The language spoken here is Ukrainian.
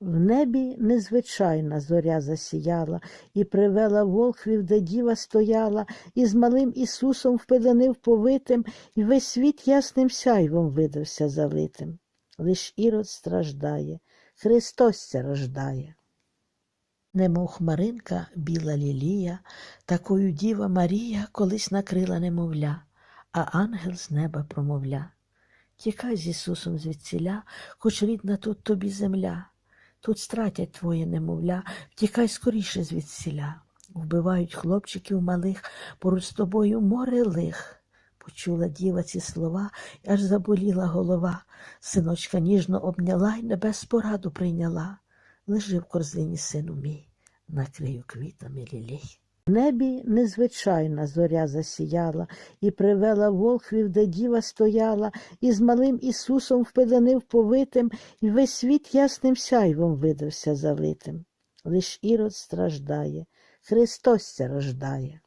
В небі незвичайна зоря засіяла, і привела волхвів, де діва стояла, і з малим Ісусом впеленив повитим, і весь світ ясним сяйвом видався залитим. Лиш ірод страждає, Христос ся рождає. Немов хмаринка біла лілія, такою діва Марія колись накрила немовля, а ангел з неба промовля. Тікай з Ісусом звідсіля, хоч рідна тут тобі земля. Тут стратять твоє немовля, втікай скоріше звідсіля. Вбивають хлопчиків малих, поруч з тобою море лих. Почула діва ці слова, і аж заболіла голова. Синочка ніжно обняла й небес пораду прийняла. Лежи в корзині, сину мій, накрию квітами лілій. Небі незвичайна зоря засіяла, і привела волхвів, де діва стояла, і з малим Ісусом впеленив повитим, і весь світ ясним сяйвом видався залитим. Лиш ірод страждає, Христос рождає.